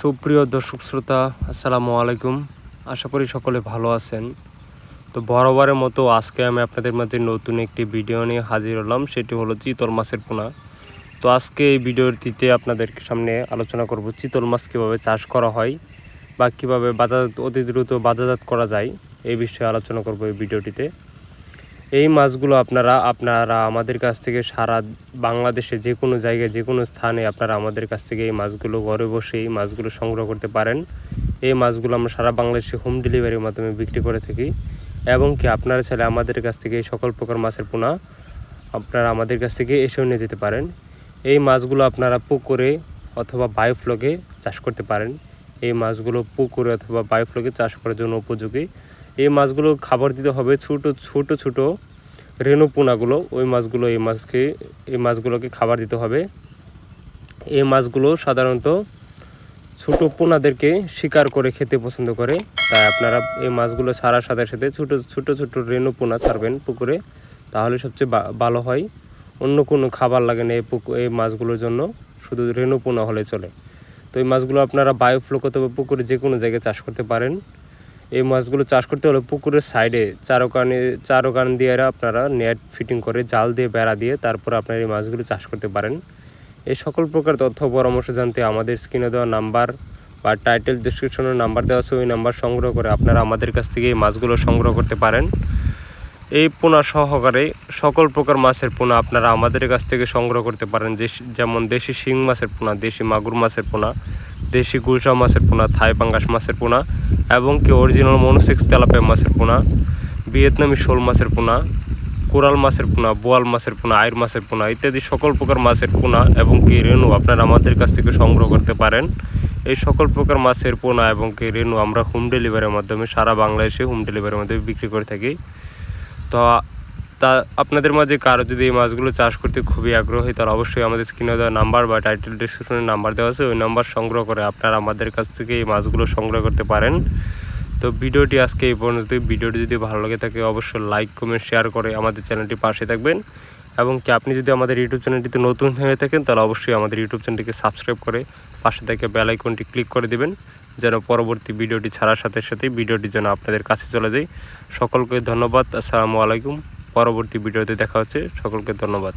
সুপ্রিয় দর্শক শ্রোতা, আসসালামু আলাইকুম। আশা করি সকলে ভালো আছেন। তো বরাবরের মতো আজকে আমি আপনাদের মাঝে নতুন একটি ভিডিও নিয়ে হাজির হলাম, সেটি হলো চিতল মাছের পোনা। তো আজকে এই ভিডিওটিতে আপনাদের সামনে আলোচনা করব চিতল মাছ কীভাবে চাষ করা হয় বা কীভাবে বাজারজাত অতি দ্রুত বাজারজাত করা যায়, এই বিষয়ে আলোচনা করব এই ভিডিওটিতে। এই মাছগুলো আপনারা আপনারা আমাদের কাছ থেকে সারা বাংলাদেশে যে কোনো জায়গায়, যে কোনো স্থানে আপনারা আমাদের কাছ থেকে এই মাছগুলো ঘরে বসে এই মাছগুলো সংগ্রহ করতে পারেন। এই মাছগুলো আমরা সারা বাংলাদেশে হোম ডেলিভারির মাধ্যমে বিক্রি করে থাকি। এবং কি আপনারা চাইলে আমাদের কাছ থেকে এই সকল প্রকার মাছের পোনা আপনারা আমাদের কাছ থেকে এসেও নিয়ে যেতে পারেন। এই মাছগুলো আপনারা পুকুরে অথবা বায়োফ্লগে চাষ করতে পারেন। এই মাছগুলো পুকুরে অথবা বায়োফ্লগে চাষ করার জন্য উপযোগী। এই মাছগুলো খাবার দিতে হবে ছোট ছোট ছোট রেণু পোনাগুলো। ওই মাছগুলো এই মাছকে, এই মাছগুলোকে খাবার দিতে হবে। এই মাছগুলো সাধারণত ছোট পোনাদেরকে শিকার করে খেতে পছন্দ করে। তাই আপনারা এই মাছগুলো ছাড়ার সাথে সাথে ছোটো, ছোট ছোট রেণু পোনা ছাড়বেন পুকুরে। তাহলে সবচেয়ে ভালো হয়। অন্য কোনো খাবার লাগে না এই পুকুর এই মাছগুলোর জন্য। শুধু রেণু পোনা হলে চলে। তো এই মাছগুলো আপনারা বায়োফ্লোক অথবা পুকুরে যে কোনো জায়গায় চাষ করতে পারেন। এই মাছগুলো চাষ করতে হলে পুকুরের সাইডে চারোকানে চারোকান দিয়ে আপনারা নেট ফিটিং করে জাল দিয়ে, বেড়া দিয়ে তারপর আপনারা এই মাছগুলো চাষ করতে পারেন। এই সকল প্রকার তথ্য পরামর্শ জানতে আমাদের স্ক্রিনে দেওয়া নাম্বার বা টাইটেল ডিসক্রিপশনের নাম্বার দেওয়া আছে, ওই নাম্বার সংগ্রহ করে আপনারা আমাদের কাছ থেকে এই মাছগুলো সংগ্রহ করতে পারেন। এই পোনা সহকারে সকল প্রকার মাছের পোনা আপনারা আমাদের কাছ থেকে সংগ্রহ করতে পারেন। যেমন দেশি শিং মাছের পোনা, দেশি মাগুর মাছের পোনা, দেশি গুলশা মাছের পোনা, থাই পাঙ্গাস মাছের পোনা এবং কি অরিজিনাল মনোসেক্স তেলাপিয়া মাছের পোনা, ভিয়েতনামি শোল মাছের পোনা, কোরাল মাছের পোনা, বোয়াল মাছের পোনা আয়ের মাছের পোনা ইত্যাদি সকল প্রকার মাছের পোনা এবং কি রেণু আপনারা আমাদের কাছ থেকে সংগ্রহ করতে পারেন। এই সকল প্রকার মাছের পোনা এবং কি রেণু আমরা হোম ডেলিভারির মাধ্যমে সারা বাংলাদেশে হোম ডেলিভারির মাধ্যমে বিক্রি করে থাকি। তো তা আপনাদের মাঝে কারও যদি এই মাছগুলো চাষ করতে খুবই আগ্রহী, তাহলে অবশ্যই আমাদের স্ক্রিনে দেওয়া নাম্বার বা টাইটেল ডিসক্রিপশনে নাম্বার দেওয়া আছে, ওই নাম্বার সংগ্রহ করে আপনারা আমাদের কাছ থেকে এই মাছগুলো সংগ্রহ করতে পারেন। তো ভিডিওটি আজকে এই পর্যন্ত ভিডিওটি যদি ভালো লাগে থাকে, অবশ্যই লাইক কমেন্ট শেয়ার করে আমাদের চ্যানেলটি পাশে থাকবেন। এবং কি আপনি যদি আমাদের ইউটিউব চ্যানেলটিতে নতুন হয়ে থাকেন, তাহলে অবশ্যই আমাদের ইউটিউব চ্যানেলটিকে সাবস্ক্রাইব করে পাশে থেকে বেলাইকনটি ক্লিক করে দেবেন, যেন পরবর্তী ভিডিওটি ছাড়ার সাথে সাথে ভিডিওটি যেন আপনাদের কাছে চলে যায়। সকলকে ধন্যবাদ। আসসালামু আলাইকুম। পরবর্তী ভিডিওতে দেখা হচ্ছে। সকলকে ধন্যবাদ।